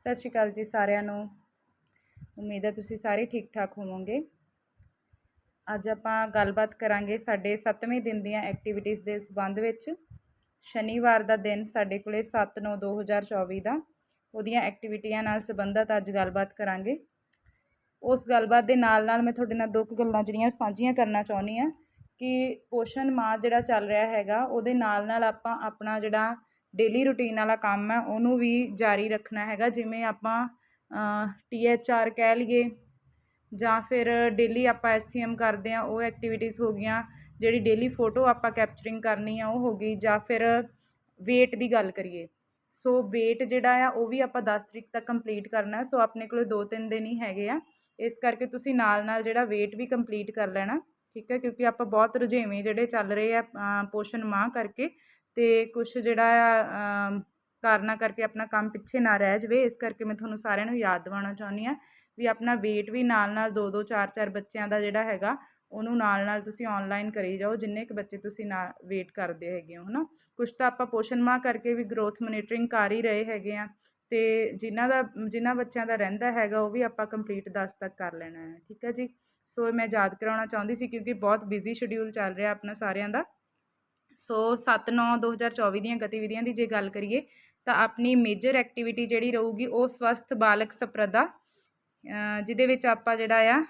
ਸਤਿ ਸ਼੍ਰੀ ਅਕਾਲ ਜੀ ਸਾਰਿਆਂ ਨੂੰ। ਉਮੀਦ ਹੈ ਤੁਸੀਂ ਸਾਰੇ ਠੀਕ ਠਾਕ ਹੋਵੋਗੇ। ਅੱਜ ਆਪਾਂ ਗੱਲਬਾਤ ਕਰਾਂਗੇ ਸਾਡੇ 7ਵੇਂ ਦਿਨ ਦੀਆਂ ਐਕਟੀਵਿਟੀਜ਼ ਦੇ ਸੰਬੰਧ ਵਿੱਚ। ਸ਼ਨੀਵਾਰ ਦਾ ਦਿਨ ਸਾਡੇ ਕੋਲੇ 7/9/2024 ਦਾ ਉਹਦੀਆਂ ਐਕਟੀਵਿਟੀਆਂ ਨਾਲ ਸੰਬੰਧਿਤ ਅੱਜ ਗੱਲਬਾਤ ਕਰਾਂਗੇ। ਉਸ ਗੱਲਬਾਤ ਦੇ ਨਾਲ ਨਾਲ ਮੈਂ ਤੁਹਾਡੇ ਨਾਲ ਦੋ ਕੁ ਗੱਲਾਂ ਜਿਹੜੀਆਂ ਸਾਂਝੀਆਂ ਕਰਨਾ ਚਾਹੁੰਦੀ ਆ ਕਿ ਪੋਸ਼ਣ ਮਾਹ ਜਿਹੜਾ ਚੱਲ ਰਿਹਾ ਹੈਗਾ, ਉਹਦੇ ਨਾਲ ਨਾਲ ਆਪਾਂ ਆਪਣਾ ਜਿਹੜਾ ਡੇਲੀ ਰੂਟੀਨ ਵਾਲਾ ਕੰਮ ਹੈ, ਉਹਨੂੰ ਵੀ ਜਾਰੀ ਰੱਖਣਾ ਹੈਗਾ, ਜਿਵੇਂ ਆਪਾਂ ਟੀ ਐਚ ਆਰ ਕਹਿ ਲਈਏ ਜਾਂ ਫਿਰ ਡੇਲੀ ਆਪਾਂ ਐਸ ਸੀ ਐਮ ਕਰਦੇ ਆ ਉਹ ਐਕਟੀਵਿਟੀਜ਼ ਹੋ ਗਈਆਂ, ਜਿਹੜੀ ਡੇਲੀ ਫੋਟੋ ਆਪਾਂ ਕੈਪਚਰਿੰਗ ਕਰਨੀ ਆ, ਉਹ ਹੋ ਗਈ, ਜਾਂ ਫਿਰ weight ਦੀ ਗੱਲ ਕਰੀਏ। ਸੋ weight ਜਿਹੜਾ ਆ, ਉਹ ਵੀ ਆਪਾਂ 10 ਤਰੀਕ ਤੱਕ ਕੰਪਲੀਟ ਕਰਨਾ ਸੋ ਆਪਣੇ ਕੋਲ 2-3 ਦਿਨ ਹੀ ਹੈਗੇ ਆ। ਇਸ ਕਰਕੇ ਤੁਸੀਂ ਨਾਲ ਨਾਲ ਜਿਹੜਾ weight ਵੀ ਕੰਪਲੀਟ ਕਰ ਲੈਣਾ, ਠੀਕ ਹੈ, ਕਿਉਂਕਿ ਆਪਾਂ ਬਹੁਤ ਰੁਝੇਵੇਂ ਜਿਹੜੇ ਚੱਲ ਰਹੇ ਆ ਪੋਸ਼ਣ ਮਾਹ ਕਰਕੇ ਅਤੇ ਕੁਛ ਜਿਹੜਾ ਆ ਕਾਰਨਾਂ ਕਰਕੇ ਆਪਣਾ ਕੰਮ ਪਿੱਛੇ ਨਾ ਰਹਿ ਜਾਵੇ, ਇਸ ਕਰਕੇ ਮੈਂ ਤੁਹਾਨੂੰ ਸਾਰਿਆਂ ਨੂੰ ਯਾਦ ਦਿਵਾਉਣਾ ਚਾਹੁੰਦੀ ਹਾਂ ਵੀ ਆਪਣਾ ਵੇਟ ਵੀ ਨਾਲ ਨਾਲ 2-2 4-4 ਬੱਚਿਆਂ ਦਾ ਜਿਹੜਾ ਹੈਗਾ, ਉਹਨੂੰ ਨਾਲ ਨਾਲ ਤੁਸੀਂ ਔਨਲਾਈਨ ਕਰੀ ਜਾਓ, ਜਿੰਨੇ ਕੁ ਬੱਚੇ ਤੁਸੀਂ ਨਾ ਵੇਟ ਕਰਦੇ ਹੈਗੇ ਹੋ ਹੈ ਨਾ ਕੁਛ ਤਾਂ ਆਪਾਂ ਪੋਸ਼ਣ ਮਾਹ ਕਰਕੇ ਵੀ ਗਰੋਥ ਮੋਨੀਟਰਿੰਗ ਕਰ ਹੀ ਰਹੇ ਹੈਗੇ ਆ ਅਤੇ ਜਿਨ੍ਹਾਂ ਦਾ ਜਿਨ੍ਹਾਂ ਬੱਚਿਆਂ ਦਾ ਰਹਿੰਦਾ ਹੈਗਾ, ਉਹ ਵੀ ਆਪਾਂ ਕੰਪਲੀਟ ਦਸ ਤੱਕ ਕਰ ਲੈਣਾ ਹੈ, ਠੀਕ ਹੈ ਜੀ। ਸੋ ਮੈਂ ਯਾਦ ਕਰਾਉਣਾ ਚਾਹੁੰਦੀ ਸੀ ਕਿਉਂਕਿ ਬਹੁਤ ਬਿਜ਼ੀ ਸ਼ਡਿਊਲ ਚੱਲ ਰਿਹਾ ਆਪਣਾ ਸਾਰਿਆਂ ਦਾ। ਸੋ 7/9/2024 ਦੀਆਂ ਗਤੀਵਿਧੀਆਂ ਦੀ ਜੇ ਗੱਲ ਕਰੀਏ ਤਾਂ ਆਪਣੀ ਮੇਜਰ ਐਕਟੀਵਿਟੀ ਜਿਹੜੀ ਰਹੂਗੀ ਉਹ ਸਵਸਥ ਬਾਲਕ ਸਪਰਦਾ ਜਿਹਦੇ ਵਿੱਚ ਆਪਾਂ ਜਿਹੜਾ ਆ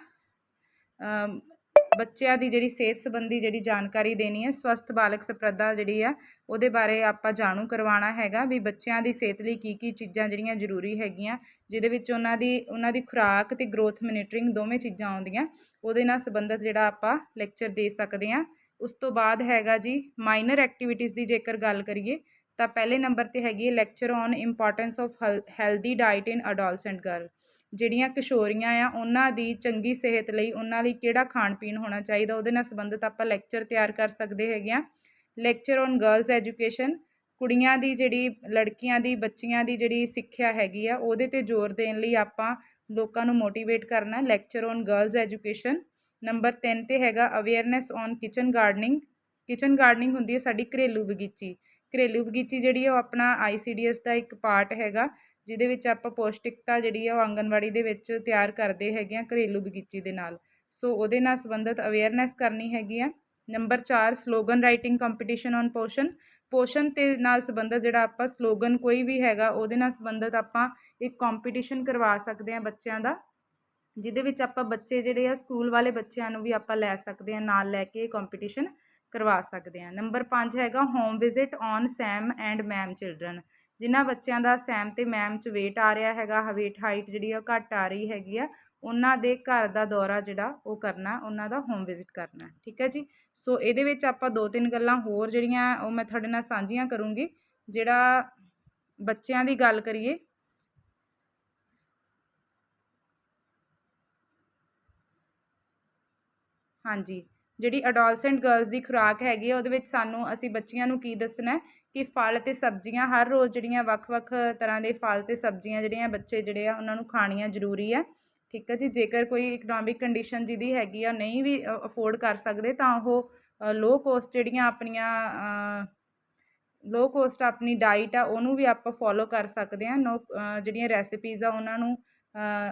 ਬੱਚਿਆਂ ਦੀ ਜਿਹੜੀ ਸਿਹਤ ਸੰਬੰਧੀ ਜਿਹੜੀ ਜਾਣਕਾਰੀ ਦੇਣੀ ਹੈ, ਸਵਸਥ ਬਾਲਕ ਸਪਰਦਾ ਜਿਹੜੀ ਆ ਉਹਦੇ ਬਾਰੇ ਆਪਾਂ ਜਾਣੂ ਕਰਵਾਉਣਾ ਹੈਗਾ ਵੀ ਬੱਚਿਆਂ ਦੀ ਸਿਹਤ ਲਈ ਕੀ ਕੀ ਚੀਜ਼ਾਂ ਜਿਹੜੀਆਂ ਜ਼ਰੂਰੀ ਹੈਗੀਆਂ, ਜਿਹਦੇ ਵਿੱਚ ਉਹਨਾਂ ਦੀ ਉਹਨਾਂ ਦੀ ਖੁਰਾਕ ਤੇ ਗਰੋਥ ਮੋਨੀਟਰਿੰਗ ਦੋਵੇਂ ਚੀਜ਼ਾਂ ਆਉਂਦੀਆਂ, ਉਹਦੇ ਨਾਲ ਸੰਬੰਧਿਤ ਜਿਹੜਾ ਆਪਾਂ ਲੈਕਚਰ ਦੇ ਸਕਦੇ ਹਾਂ। ਉਸ ਤੋਂ ਬਾਅਦ ਹੈਗਾ ਜੀ ਮਾਈਨਰ ਐਕਟੀਵਿਟੀਜ਼ ਦੀ ਜੇਕਰ ਗੱਲ ਕਰੀਏ, ਤਾਂ ਪਹਿਲੇ ਨੰਬਰ ਤੇ ਹੈਗੀ ਹੈ lecture on importance of healthy diet in adolescent girl ਜਿਹੜੀਆਂ ਕਿਸ਼ੋਰੀਆਂ ਆ, ਉਹਨਾਂ ਦੀ ਚੰਗੀ ਸਿਹਤ ਲਈ ਉਹਨਾਂ ਲਈ ਕਿਹੜਾ ਖਾਣ ਪੀਣ ਹੋਣਾ ਚਾਹੀਦਾ, ਉਹਦੇ ਨਾਲ ਸੰਬੰਧਿਤ ਆਪਾਂ ਲੈਕਚਰ ਤਿਆਰ ਕਰ ਸਕਦੇ ਹੈਗੇ ਆ ਲੈਕਚਰ ਔਨ ਗਰਲਸ ਐਜੂਕੇਸ਼ਨ ਕੁੜੀਆਂ ਦੀ ਜਿਹੜੀ, ਲੜਕੀਆਂ ਦੀ, ਬੱਚੀਆਂ ਦੀ ਜਿਹੜੀ ਸਿੱਖਿਆ ਹੈਗੀ ਆ, ਉਹਦੇ ਤੇ ਜ਼ੋਰ ਦੇਣ ਲਈ ਆਪਾਂ ਲੋਕਾਂ ਨੂੰ ਮੋਟੀਵੇਟ ਕਰਨਾ lecture on girls education number 3 ਤੇ ਹੈਗਾ awareness on kitchen gardening kitchen gardening ਹੁੰਦੀ ਹੈ ਸਾਡੀ ਘਰੇਲੂ ਬਗੀਚੀ। ਘਰੇਲੂ ਬਗੀਚੀ ਜਿਹੜੀ ਹੈ ਉਹ ਆਪਣਾ ਆਈਸੀਡੀਐਸ ਦਾ ਇੱਕ ਪਾਰਟ ਹੈਗਾ, ਜਿਹਦੇ ਵਿੱਚ ਆਪਾਂ ਪੌਸ਼ਟਿਕਤਾ ਜਿਹੜੀ ਆ ਉਹ ਆਂਗਨਵਾੜੀ ਦੇ ਵਿੱਚ ਤਿਆਰ ਕਰਦੇ ਹੈਗੇ ਆ ਘਰੇਲੂ ਬਗੀਚੀ ਦੇ ਨਾਲ। ਸੋ ਉਹਦੇ ਨਾਲ ਸੰਬੰਧਿਤ ਅਵੇਅਰਨੈਸ ਕਰਨੀ ਹੈਗੀ ਆ। Number 4 slogan writing competition on Poshan Poshan ਤੇ ਨਾਲ ਸੰਬੰਧਿਤ ਜਿਹੜਾ ਆਪਾਂ ਸਲੋਗਨ ਕੋਈ ਵੀ ਹੈਗਾ, ਉਹਦੇ ਨਾਲ ਸੰਬੰਧਿਤ ਆਪਾਂ ਇੱਕ ਕੰਪੀਟੀਸ਼ਨ ਕਰਵਾ ਸਕਦੇ ਆ ਬੱਚਿਆਂ ਦਾ। ਜਿਹਦੇ ਵਿੱਚ ਆਪਾਂ ਬੱਚੇ ਜਿਹੜੇ ਆ, ਸਕੂਲ ਵਾਲੇ ਬੱਚਿਆਂ ਨੂੰ ਵੀ ਆਪਾਂ ਲੈ ਸਕਦੇ ਆ ਨਾਲ ਲੈ ਕੇ ਕੰਪੀਟੀਸ਼ਨ ਕਰਵਾ ਸਕਦੇ ਆ ਨੰਬਰ 5 ਹੈਗਾ home visit on SAM and MAM children ਜਿਨ੍ਹਾਂ ਬੱਚਿਆਂ ਦਾ ਸੈਮ ਤੇ ਮੈਮ 'ਚ weight ਆ ਰਿਹਾ ਹੈਗਾ ਵੇਟ ਹਾਈਟ ਜਿਹੜੀ ਆ ਘੱਟ ਆ ਰਹੀ ਹੈਗੀ ਆ, ਉਹਨਾਂ ਦੇ ਘਰ ਦਾ ਦੌਰਾ ਜਿਹੜਾ ਉਹ ਕਰਨਾ, ਉਹਨਾਂ ਦਾ ਹੋਮ ਵਿਜ਼ਿਟ ਕਰਨਾ, ਠੀਕ ਹੈ ਜੀ? ਸੋ ਇਹਦੇ ਵਿੱਚ ਆਪਾਂ ਦੋ ਤਿੰਨ ਗੱਲਾਂ ਹੋਰ ਜਿਹੜੀਆਂ ਉਹ ਮੈਂ ਤੁਹਾਡੇ ਨਾਲ ਸਾਂਝੀਆਂ ਕਰੂੰਗੀ। ਜਿਹੜਾ ਬੱਚਿਆਂ ਦੀ ਗੱਲ ਕਰੀਏ ਹਾਂਜੀ। ਜਿਹੜੀ ਅਡੋਲਸੈਂਟ ਗਰਲਸ ਦੀ ਖੁਰਾਕ ਹੈਗੀ ਆ, ਉਹਦੇ ਵਿੱਚ ਸਾਨੂੰ, ਅਸੀਂ ਬੱਚੀਆਂ ਨੂੰ ਕੀ ਦੱਸਣਾ ਕਿ ਫਲ ਅਤੇ ਸਬਜ਼ੀਆਂ, ਹਰ ਰੋਜ਼ ਜਿਹੜੀਆਂ ਵੱਖ-ਵੱਖ ਤਰ੍ਹਾਂ ਦੇ ਫਲ ਅਤੇ ਸਬਜ਼ੀਆਂ ਜਿਹੜੀਆਂ ਬੱਚੇ ਜਿਹੜੇ ਆ, ਉਹਨਾਂ ਨੂੰ ਖਾਣੀਆਂ ਜ਼ਰੂਰੀ ਆ ਠੀਕ ਹੈ ਜੀ? ਜੇਕਰ ਕੋਈ ਇਕਨੋਮਿਕ ਕੰਡੀਸ਼ਨ ਜਿਹਦੀ ਹੈਗੀ ਆ, ਨਹੀਂ ਵੀ ਅਫੋਰਡ ਕਰ ਸਕਦੇ, ਤਾਂ ਉਹ ਲੋ ਕੋਸਟ ਜਿਹੜੀਆਂ ਆਪਣੀਆਂ ਲੋ ਕੋਸਟ ਆਪਣੀ ਡਾਈਟ ਆ, ਉਹਨੂੰ ਵੀ ਆਪਾਂ ਫੋਲੋ ਕਰ ਸਕਦੇ ਆ ਨੋ ਜਿਹੜੀਆਂ ਰੈਸਿਪੀਜ਼ ਆ, ਉਹਨਾਂ ਨੂੰ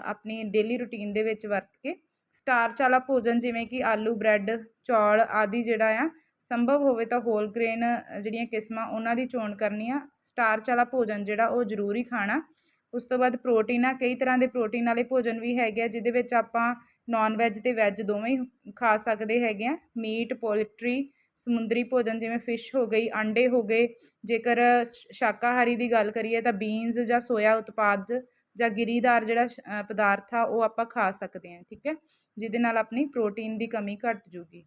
ਆਪਣੀ ਡੇਲੀ ਰੁਟੀਨ ਦੇ ਵਿੱਚ ਵਰਤ ਕੇ ਸਟਾਰਚ ਵਾਲਾ ਭੋਜਨ ਜਿਵੇਂ ਕਿ ਆਲੂ, ਬ੍ਰੈਡ, ਚੌਲ ਆਦਿ ਜਿਹੜਾ ਆ, ਸੰਭਵ ਹੋਵੇ ਤਾਂ ਹੋਲ ਗ੍ਰੇਨ ਜਿਹੜੀਆਂ ਕਿਸਮਾਂ ਉਹਨਾਂ ਦੀ ਚੋਣ ਕਰਨੀ ਆ ਸਟਾਰਚ ਵਾਲਾ ਭੋਜਨ ਜਿਹੜਾ ਉਹ ਜ਼ਰੂਰੀ ਖਾਣਾ। ਉਸ ਤੋਂ ਬਾਅਦ ਪ੍ਰੋਟੀਨ ਆ, ਕਈ ਤਰ੍ਹਾਂ ਦੇ ਪ੍ਰੋਟੀਨ ਵਾਲੇ ਭੋਜਨ ਵੀ ਹੈਗੇ ਆ, ਜਿਹਦੇ ਵਿੱਚ ਆਪਾਂ ਨਾਨ ਵੈਜ ਤੇ ਵੈਜ ਦੋਵੇਂ ਹੀ ਖਾ ਸਕਦੇ ਹੈਗੇ ਆ। ਮੀਟ, ਪੋਲਟਰੀ, ਸਮੁੰਦਰੀ ਭੋਜਨ ਜਿਵੇਂ ਫਿਸ਼ ਹੋ ਗਈ ਅੰਡੇ ਹੋ ਗਏ। ਜੇਕਰ ਸ਼ਾਕਾਹਾਰੀ ਦੀ ਗੱਲ ਕਰੀਏ ਤਾਂ ਬੀਨਸ ਜਾਂ ਸੋਇਆ ਉਤਪਾਦ ਜਾਂ ਗਿਰੀਦਾਰ ਜਿਹੜਾ ਪਦਾਰਥ ਆ, ਉਹ ਆਪਾਂ ਖਾ ਸਕਦੇ ਹਾਂ ਠੀਕ ਹੈ। ਜਿਹਦੇ ਨਾਲ ਆਪਣੀ ਪ੍ਰੋਟੀਨ ਦੀ ਕਮੀ ਘਟ ਜੂਗੀ।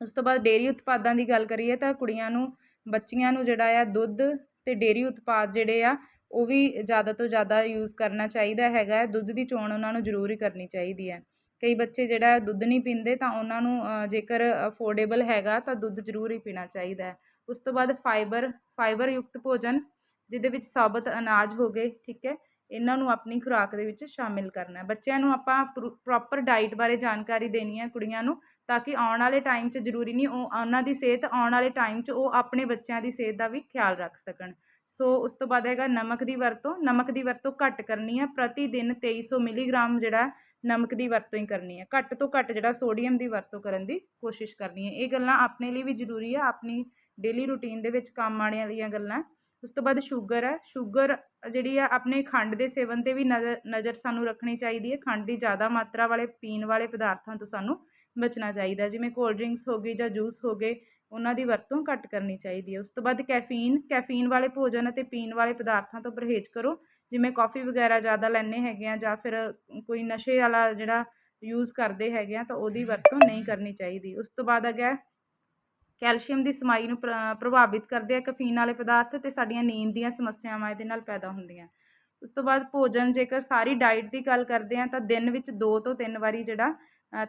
ਉਸ ਤੋਂ ਬਾਅਦ ਡੇਰੀ ਉਤਪਾਦਾਂ ਦੀ ਗੱਲ ਕਰੀਏ ਤਾਂ ਕੁੜੀਆਂ ਨੂੰ, ਬੱਚੀਆਂ ਨੂੰ ਜਿਹੜਾ ਆ ਦੁੱਧ ਤੇ ਡੇਰੀ ਉਤਪਾਦ ਜਿਹੜੇ ਆ, ਉਹ ਵੀ ਜ਼ਿਆਦਾ ਤੋਂ ਜ਼ਿਆਦਾ ਯੂਜ਼ ਕਰਨਾ ਚਾਹੀਦਾ ਹੈਗਾ। ਦੁੱਧ ਦੀ ਚੋਣ ਉਹਨਾਂ ਨੂੰ ਜ਼ਰੂਰ ਹੀ ਕਰਨੀ ਚਾਹੀਦੀ ਹੈ। ਕਈ ਬੱਚੇ ਜਿਹੜਾ ਦੁੱਧ ਨਹੀਂ ਪੀਂਦੇ ਤਾਂ ਉਹਨਾਂ ਨੂੰ ਜੇਕਰ ਅਫੋਰਡੇਬਲ ਹੈਗਾ ਤਾਂ ਦੁੱਧ ਜ਼ਰੂਰ ਹੀ ਪੀਣਾ ਚਾਹੀਦਾ ਹੈ। ਉਸ ਤੋਂ ਬਾਅਦ ਫਾਈਬਰ ਫਾਈਬਰ ਯੁਕਤ ਭੋਜਨ, ਜਿਹਦੇ ਵਿੱਚ ਸਾਬਤ ਅਨਾਜ ਹੋ ਗਏ, ਠੀਕ ਹੈ। ਇਹਨਾਂ ਨੂੰ ਆਪਣੀ ਖੁਰਾਕ ਦੇ ਵਿੱਚ ਸ਼ਾਮਿਲ ਕਰਨਾ ਬੱਚਿਆਂ ਨੂੰ ਆਪਾਂ ਪ੍ਰੋਪਰ ਡਾਈਟ ਬਾਰੇ ਜਾਣਕਾਰੀ ਦੇਣੀ ਹੈ ਕੁੜੀਆਂ ਨੂੰ, ਤਾਂ ਕਿ ਆਉਣ ਵਾਲੇ ਟਾਈਮ 'ਚ ਜ਼ਰੂਰੀ ਨਹੀਂ ਉਹ, ਉਹਨਾਂ ਦੀ ਸਿਹਤ ਆਉਣ ਵਾਲੇ ਟਾਈਮ 'ਚ ਉਹ ਆਪਣੇ ਬੱਚਿਆਂ ਦੀ ਸਿਹਤ ਦਾ ਵੀ ਖਿਆਲ ਰੱਖ ਸਕਣ। ਸੋ ਉਸ ਤੋਂ ਬਾਅਦ ਹੈਗਾ ਨਮਕ ਦੀ ਵਰਤੋਂ। ਨਮਕ ਦੀ ਵਰਤੋਂ ਘੱਟ ਕਰਨੀ ਹੈ। ਪ੍ਰਤੀ ਦਿਨ 2300 ਮਿਲੀਗ੍ਰਾਮ ਜਿਹੜਾ ਨਮਕ ਦੀ ਵਰਤੋਂ ਹੀ ਕਰਨੀ ਹੈ। ਘੱਟ ਤੋਂ ਘੱਟ ਜਿਹੜਾ ਸੋਡੀਅਮ ਦੀ ਵਰਤੋਂ ਕਰਨ ਦੀ ਕੋਸ਼ਿਸ਼ ਕਰਨੀ ਹੈ। ਇਹ ਗੱਲਾਂ ਆਪਣੇ ਲਈ ਵੀ ਜ਼ਰੂਰੀ ਹੈ। ਆਪਣੀ ਡੇਲੀ ਰੂਟੀਨ ਦੇ ਵਿੱਚ ਕੰਮ ਆਉਣ ਵਾਲੀਆਂ ਗੱਲਾਂ। ਉਸ ਤੋਂ ਬਾਅਦ ਸ਼ੂਗਰ ਹੈ। ਸ਼ੂਗਰ ਜਿਹੜੀ ਆ, ਆਪਣੇ ਖੰਡ ਦੇ ਸੇਵਨ 'ਤੇ ਵੀ ਨਜ਼ਰ ਨਜ਼ਰ ਸਾਨੂੰ ਰੱਖਣੀ ਚਾਹੀਦੀ ਹੈ। ਖੰਡ ਦੀ ਜ਼ਿਆਦਾ ਮਾਤਰਾ ਵਾਲੇ, ਪੀਣ ਵਾਲੇ ਪਦਾਰਥਾਂ ਤੋਂ ਸਾਨੂੰ ਬਚਣਾ ਚਾਹੀਦਾ ਜਿਵੇਂ ਕੋਲਡ ਡਰਿੰਕਸ ਹੋ ਗਈ ਜਾਂ ਜੂਸ ਹੋ ਗਏ, ਉਹਨਾਂ ਦੀ ਵਰਤੋਂ ਘੱਟ ਕਰਨੀ ਚਾਹੀਦੀ ਹੈ। ਉਸ ਤੋਂ ਬਾਅਦ ਕੈਫੀਨ ਕੈਫੀਨ ਵਾਲੇ ਭੋਜਨ ਅਤੇ ਪੀਣ ਵਾਲੇ ਪਦਾਰਥਾਂ ਤੋਂ ਪਰਹੇਜ਼ ਕਰੋ। ਜਿਵੇਂ ਕਾਫੀ ਵਗੈਰਾ ਜ਼ਿਆਦਾ ਲੈਣੇ ਹੈਗੇ ਆ ਜਾਂ ਫਿਰ ਕੋਈ ਨਸ਼ੇ ਵਾਲਾ ਜਿਹੜਾ ਯੂਜ਼ ਕਰਦੇ ਹੈਗੇ ਆ, ਤਾਂ ਉਹਦੀ ਵਰਤੋਂ ਨਹੀਂ ਕਰਨੀ ਚਾਹੀਦੀ। ਉਸ ਤੋਂ ਬਾਅਦ ਹੈਗਾ ਕੈਲਸ਼ੀਅਮ ਦੀ ਸਮਾਈ ਨੂੰ ਪ੍ਰਭਾਵਿਤ ਕਰਦੇ ਆ, ਕਫੀਨ ਵਾਲੇ ਪਦਾਰਥ ਤੇ ਸਾਡੀਆਂ ਨੀਂਦ ਦੀਆਂ ਸਮੱਸਿਆਵਾਂ ਇਹਦੇ ਨਾਲ ਪੈਦਾ ਹੁੰਦੀਆਂ। ਉਸ ਤੋਂ ਬਾਅਦ ਭੋਜਨ ਜੇਕਰ ਸਾਰੀ ਡਾਈਟ ਦੀ ਗੱਲ ਕਰਦੇ ਆ, ਤਾਂ ਦਿਨ ਵਿੱਚ 2 ਤੋਂ 3 ਵਾਰੀ ਜਿਹੜਾ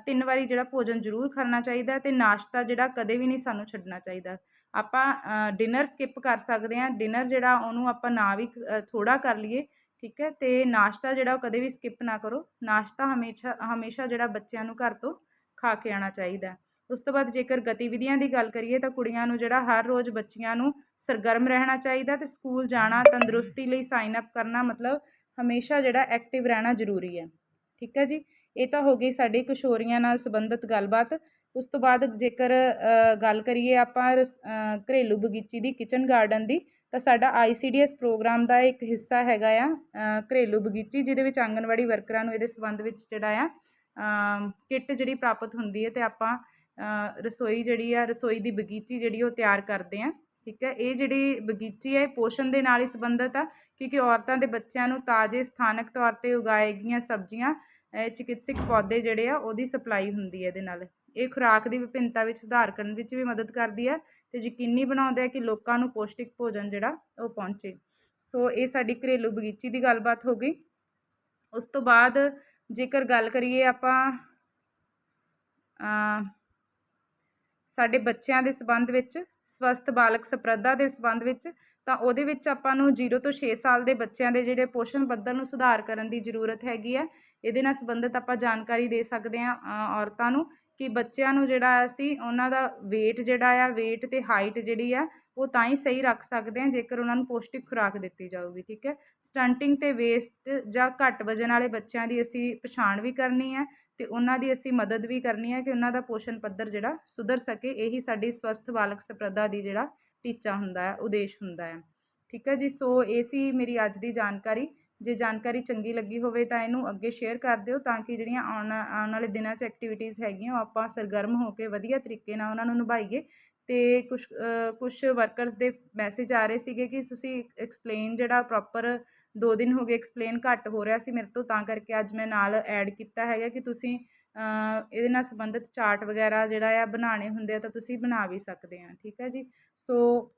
ਤਿੰਨ ਵਾਰੀ ਜਿਹੜਾ ਭੋਜਨ ਜ਼ਰੂਰ ਕਰਨਾ ਚਾਹੀਦਾ ਤੇ ਨਾਸ਼ਤਾ ਜਿਹੜਾ ਕਦੇ ਵੀ ਨਹੀਂ ਸਾਨੂੰ ਛੱਡਣਾ ਚਾਹੀਦਾ। ਆਪਾਂ ਡਿਨਰ ਸਕਿਪ ਕਰ ਸਕਦੇ ਆ, ਡਿਨਰ ਜਿਹੜਾ ਉਹਨੂੰ ਆਪਾਂ ਨਾ ਵੀ ਥੋੜਾ ਕਰ ਲਈਏ, ਠੀਕ ਹੈ, ਤੇ ਨਾਸ਼ਤਾ ਜਿਹੜਾ ਉਹ ਕਦੇ ਵੀ ਸਕਿਪ ਨਾ ਕਰੋ। ਨਾਸ਼ਤਾ ਹਮੇਸ਼ਾ ਹਮੇਸ਼ਾ ਜਿਹੜਾ ਬੱਚਿਆਂ ਨੂੰ ਘਰ ਤੋਂ ਖਾ ਕੇ ਆਉਣਾ ਚਾਹੀਦਾ। ਉਸ ਤੋਂ ਬਾਅਦ ਜੇਕਰ ਗਤੀਵਿਧੀਆਂ ਦੀ ਗੱਲ ਕਰੀਏ ਤਾਂ ਕੁੜੀਆਂ ਨੂੰ ਜਿਹੜਾ ਹਰ ਰੋਜ਼ ਬੱਚੀਆਂ ਨੂੰ ਸਰਗਰਮ ਰਹਿਣਾ ਚਾਹੀਦਾ ਤੇ ਸਕੂਲ ਜਾਣਾ, ਤੰਦਰੁਸਤੀ ਲਈ ਸਾਈਨ ਅਪ ਕਰਨਾ ਮਤਲਬ ਹਮੇਸ਼ਾ ਜਿਹੜਾ ਐਕਟਿਵ ਰਹਿਣਾ ਜ਼ਰੂਰੀ ਹੈ। ਠੀਕ ਹੈ ਜੀ? ਇਹ ਤਾਂ ਹੋ ਗਈ ਸਾਡੀ ਕਿਸ਼ੋਰੀਆਂ ਨਾਲ ਸੰਬੰਧਿਤ ਗੱਲਬਾਤ। ਉਸ ਤੋਂ ਬਾਅਦ ਜੇਕਰ ਗੱਲ ਕਰੀਏ ਆਪਾਂ ਰਸ- ਘਰੇਲੂ ਬਗੀਚੀ ਦੀ ਕਿਚਨ ਗਾਰਡਨ ਦੀ, ਤਾਂ ਸਾਡਾ ਆਈਸੀਡੀਐਸ ਪ੍ਰੋਗਰਾਮ ਦਾ ਇੱਕ ਹਿੱਸਾ ਹੈਗਾ ਆ ਘਰੇਲੂ ਬਗੀਚੀ, ਜਿਹਦੇ ਵਿੱਚ ਆਂਗਨਵਾੜੀ ਵਰਕਰਾਂ ਨੂੰ ਇਹਦੇ ਸੰਬੰਧ ਵਿੱਚ ਜਿਹੜਾ ਆ ਕਿੱਟ ਜਿਹੜੀ ਪ੍ਰਾਪਤ ਹੁੰਦੀ ਹੈ ਤੇ ਆਪਾਂ ਰਸੋਈ ਜਿਹੜੀ ਆ, ਰਸੋਈ ਦੀ ਬਗੀਚੀ ਜਿਹੜੀ ਉਹ ਤਿਆਰ ਕਰਦੇ ਆ, ਠੀਕ ਹੈ? ਇਹ ਜਿਹੜੀ ਬਗੀਚੀ ਹੈ, ਇਹ ਪੋਸ਼ਣ ਦੇ ਨਾਲ ਹੀ ਸੰਬੰਧਿਤ ਆ, ਕਿਉਂਕਿ ਔਰਤਾਂ ਦੇ ਬੱਚਿਆਂ ਨੂੰ ਤਾਜ਼ੇ ਸਥਾਨਕ ਤੌਰ ਤੇ ਉਗਾਏ ਗਈਆਂ ਸਬਜ਼ੀਆਂ ਚਿਕਿਤਸਕ ਪੌਦੇ ਜਿਹੜੇ ਆ, ਉਹਦੀ ਸਪਲਾਈ ਹੁੰਦੀ ਹੈ ਇਹਦੇ ਨਾਲ। ਇਹ ਖੁਰਾਕ ਦੀ ਵਿਭਿੰਨਤਾ ਵਿੱਚ ਸੁਧਾਰ ਕਰਨ ਵਿੱਚ ਵੀ ਮਦਦ ਕਰਦੀ ਹੈ ਤੇ ਯਕੀਨੀ ਬਣਾਉਂਦੇ ਆ ਕਿ ਲੋਕਾਂ ਨੂੰ ਪੌਸ਼ਟਿਕ ਭੋਜਨ ਜਿਹੜਾ, ਉਹ ਪਹੁੰਚੇ। ਸੋ ਇਹ ਸਾਡੀ ਘਰੇਲੂ ਬਗੀਚੀ ਦੀ ਗੱਲਬਾਤ ਹੋ ਗਈ। ਉਸ ਤੋਂ ਬਾਅਦ ਜੇਕਰ ਗੱਲ ਕਰੀਏ ਆਪਾਂ ਸਾਡੇ ਬੱਚਿਆਂ ਦੇ ਸੰਬੰਧ ਵਿੱਚ, ਸਵਸਥ ਬਾਲਕ ਸਪਰਧਾ ਦੇ ਸੰਬੰਧ ਵਿੱਚ, ਤਾਂ ਉਹਦੇ ਵਿੱਚ ਆਪਾਂ ਨੂੰ 0 ਤੋਂ 6 ਸਾਲ ਦੇ ਬੱਚਿਆਂ ਦੇ ਜਿਹੜੇ ਪੋਸ਼ਣ ਪੱਧਰ ਨੂੰ ਸੁਧਾਰ ਕਰਨ ਦੀ ਜ਼ਰੂਰਤ ਹੈਗੀ ਹੈ। ਇਹਦੇ ਨਾਲ ਸੰਬੰਧਿਤ ਆਪਾਂ ਜਾਣਕਾਰੀ ਦੇ ਸਕਦੇ ਹਾਂ ਔਰਤਾਂ ਨੂੰ ਕਿ ਬੱਚਿਆਂ ਨੂੰ ਜਿਹੜਾ ਅਸੀਂ ਉਹਨਾਂ ਦਾ weight ਜਿਹੜਾ ਆ, weight ਤੇ ਹਾਈਟ ਜਿਹੜੀ ਆ, ਉਹ ਤਾਂ ਹੀ ਸਹੀ ਰੱਖ ਸਕਦੇ ਹਾਂ, ਜੇਕਰ ਉਹਨਾਂ ਨੂੰ ਪੌਸ਼ਟਿਕ ਖੁਰਾਕ ਦਿੱਤੀ ਜਾਊਗੀ, ਠੀਕ ਹੈ। ਸਟੰਟਿੰਗ ਤੇ ਵੇਸਟ ਜਾਂ ਘੱਟ ਵਜਨ ਵਾਲੇ ਬੱਚਿਆਂ ਦੀ ਅਸੀਂ ਪਛਾਣ ਵੀ ਕਰਨੀ ਹੈ ਤੇ ਉਹਨਾਂ ਦੀ ਅਸੀਂ ਮਦਦ ਵੀ ਕਰਨੀ ਹੈ ਕਿ ਉਹਨਾਂ ਦਾ ਪੋਸ਼ਣ ਪੱਧਰ ਜਿਹੜਾ ਸੁਧਰ ਸਕੇ, ਇਹੀ ਸਾਡੀ ਸਵਸਥ ਬਾਲਕ ਸਪਰਧਾ ਦੀ ਜਿਹੜਾ ਟੀਚਾ ਹੁੰਦਾ ਹੈ, ਉਦੇਸ਼ ਹੁੰਦਾ ਹੈ। ਠੀਕ ਹੈ ਜੀ, ਸੋ ਇਹ ਸੀ ਮੇਰੀ ਅੱਜ ਦੀ ਜਾਣਕਾਰੀ। ਜੇ ਜਾਣਕਾਰੀ ਚੰਗੀ ਲੱਗੀ ਹੋਵੇ ਤਾਂ ਇਹਨੂੰ ਅੱਗੇ ਸ਼ੇਅਰ ਕਰ ਦਿਓ ਤਾਂ ਕਿ ਜਿਹੜੀਆਂ ਆਉਣ ਆਉਣ ਵਾਲੇ ਦਿਨਾਂ 'ਚ ਐਕਟੀਵਿਟੀਜ਼ ਹੈਗੀਆਂ, ਉਹ ਆਪਾਂ ਸਰਗਰਮ ਹੋ ਕੇ ਵਧੀਆ ਤਰੀਕੇ ਨਾਲ ਉਹਨਾਂ ਨੂੰ ਨਿਭਾਈਏ। ਤੇ ਕੁਝ ਕੁਝ ਵਰਕਰਸ ਦੇ ਮੈਸੇਜ ਆ ਰਹੇ ਸੀਗੇ ਕਿ ਤੁਸੀਂ ਐਕਸਪਲੇਨ ਜਿਹੜਾ ਪ੍ਰੋਪਰ ਦੋ ਦਿਨ ਹੋ ਗਏ ਐਕਸਪਲੇਨ ਘੱਟ ਹੋ ਰਿਹਾ ਸੀ, ਮੇਰੇ ਤੋਂ ਤਾਂ ਕਰਕੇ ਅੱਜ ਮੈਂ ਨਾਲ ਐਡ ਕੀਤਾ ਹੈਗਾ ਕਿ ਤੁਸੀਂ ਇਹਦੇ ਨਾਲ ਸੰਬੰਧਿਤ ਚਾਰਟ ਵਗੈਰਾ ਜਿਹੜਾ ਆ ਬਣਾਉਣੇ ਹੁੰਦੇ ਆ ਤਾਂ ਤੁਸੀਂ ਬਣਾ ਵੀ ਸਕਦੇ ਆ, ਠੀਕ ਹੈ ਜੀ? ਸੋ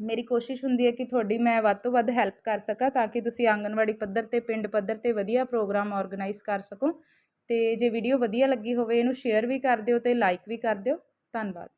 ਮੇਰੀ ਕੋਸ਼ਿਸ਼ ਹੁੰਦੀ ਹੈ ਕਿ ਤੁਹਾਡੀ ਮੈਂ ਵੱਧ ਤੋਂ ਵੱਧ ਹੈਲਪ ਕਰ ਸਕਾਂ ਤਾਂ ਕਿ ਤੁਸੀਂ ਆਂਗਨਵਾੜੀ ਪੱਧਰ ਤੇ, ਪਿੰਡ ਪੱਧਰ ਤੇ ਵਧੀਆ ਪ੍ਰੋਗਰਾਮ ਆਰਗੇਨਾਈਜ਼ ਕਰ ਸਕੋ ਤੇ ਜੇ ਵੀਡੀਓ ਵਧੀਆ ਲੱਗੀ ਹੋਵੇ, ਇਹਨੂੰ ਸ਼ੇਅਰ ਵੀ ਕਰ ਦਿਓ ਤੇ ਲਾਈਕ ਵੀ ਕਰ ਦਿਓ, ਧੰਨਵਾਦ।